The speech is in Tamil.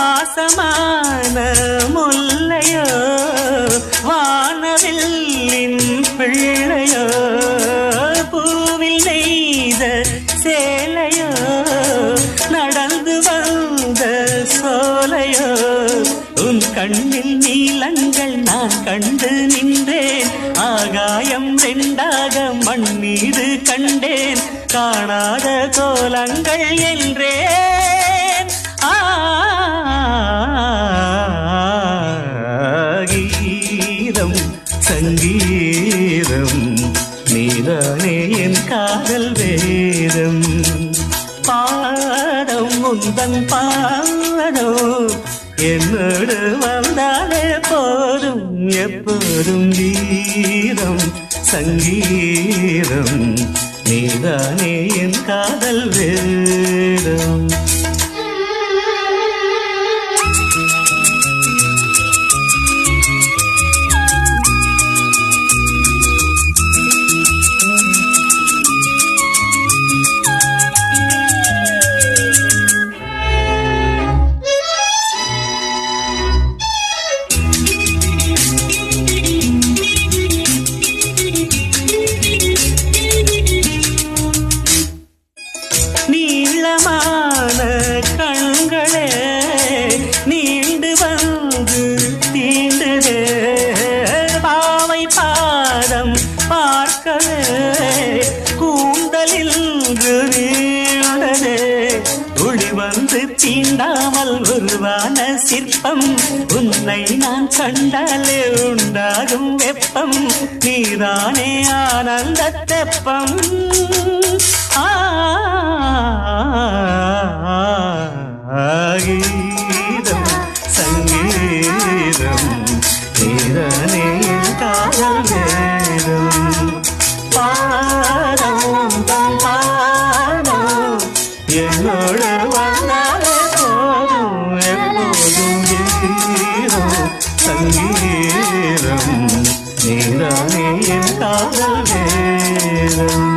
வாசமான முல்லையோ வானவில்லின் பிள்ளையோ பூவில் நெய்த சேலையோ நடந்து வந்த சோலையோ உன் கண்ணில் நீளங்கள் நான் கண்டு நின்றேன் ஆகாயம் ரெண்டாக மண் மீது கண்டேன். காணாத கோலங்கள் என்றே. ஆ கீதம் சங்கீதம் நீதானே என் காதல் வேதம். பாடம் முந்தன் பாடோ என்னோடு வந்தாலே போதும் எப்போதும் கீதம் சங்கீதம் நீதானே என் காதல் வேதம் கூந்தலில் நீண்டதே ஒளி வந்து தீண்டாமல் உருவான சிற்பம் உன்னை நான் கண்டாலே உண்டாகும் வெப்பம் நீதானே ஆனந்த தெப்பம் ஆ சங்கீதம் நீதானே என் காதல் வேதம்